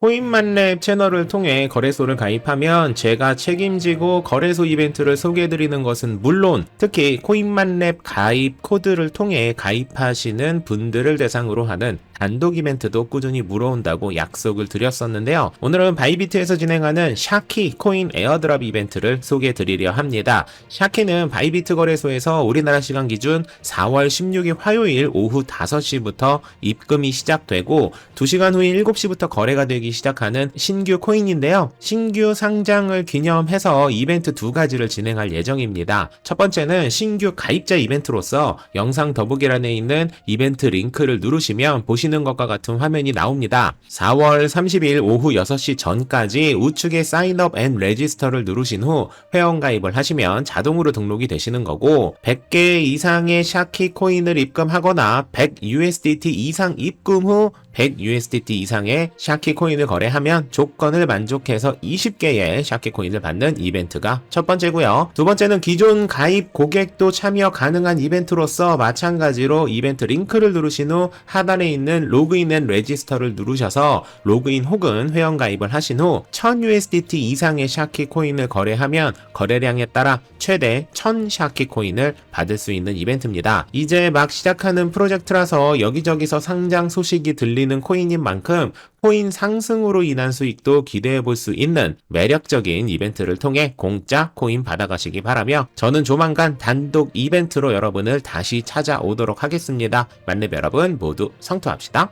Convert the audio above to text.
코인만랩 채널을 통해 거래소를 가입하면 제가 책임지고 거래소 이벤트를 소개해드리는 것은 물론 특히 코인만랩 가입 코드를 통해 가입하시는 분들을 대상으로 하는 단독 이벤트도 꾸준히 물어온다고 약속을 드렸었는데요. 오늘은 바이비트에서 진행하는 샤키 코인 에어드랍 이벤트를 소개해 드리려 합니다. 샤키는 바이비트 거래소에서 우리나라 시간 기준 4월 16일 화요일 오후 5시부터 입금이 시작되고 2시간 후인 7시부터 거래가 되기 시작하는 신규 코인인데요. 신규 상장을 기념해서 이벤트 두 가지를 진행할 예정입니다. 첫 번째는 신규 가입자 이벤트로서 영상 더보기란에 있는 이벤트 링크를 누르시면 보시는 것과 같은 화면이 나옵니다. 4월 30일 오후 6시 전까지 우측에 사인업 앤 레지스터를 누르신 후 회원 가입을 하시면 자동으로 등록이 되시는 거고 100개 이상의 샤키 코인을 입금하거나 100 USDT 이상 입금 후 100 USDT 이상의 샤키 코인을 거래하면 조건을 만족해서 20개의 샤키 코인을 받는 이벤트가 첫 번째고요. 두 번째는 기존 가입 고객도 참여 가능한 이벤트로서 마찬가지로 이벤트 링크를 누르신 후 하단에 있는 로그인 앤 레지스터를 누르셔서 로그인 혹은 회원 가입을 하신 후 1000 USDT 이상의 샤키 코인을 거래하면 거래량에 따라 최대 1000 샤키 코인을 받을 수 있는 이벤트입니다. 이제 막 시작하는 프로젝트라서 여기저기서 상장 소식이 들리는 코인인 만큼 코인 상승으로 인한 수익도 기대해 볼 수 있는 매력적인 이벤트를 통해 공짜 코인 받아가시기 바라며 저는 조만간 단독 이벤트로 여러분을 다시 찾아오도록 하겠습니다. 만렙 여러분 모두 성투합시다.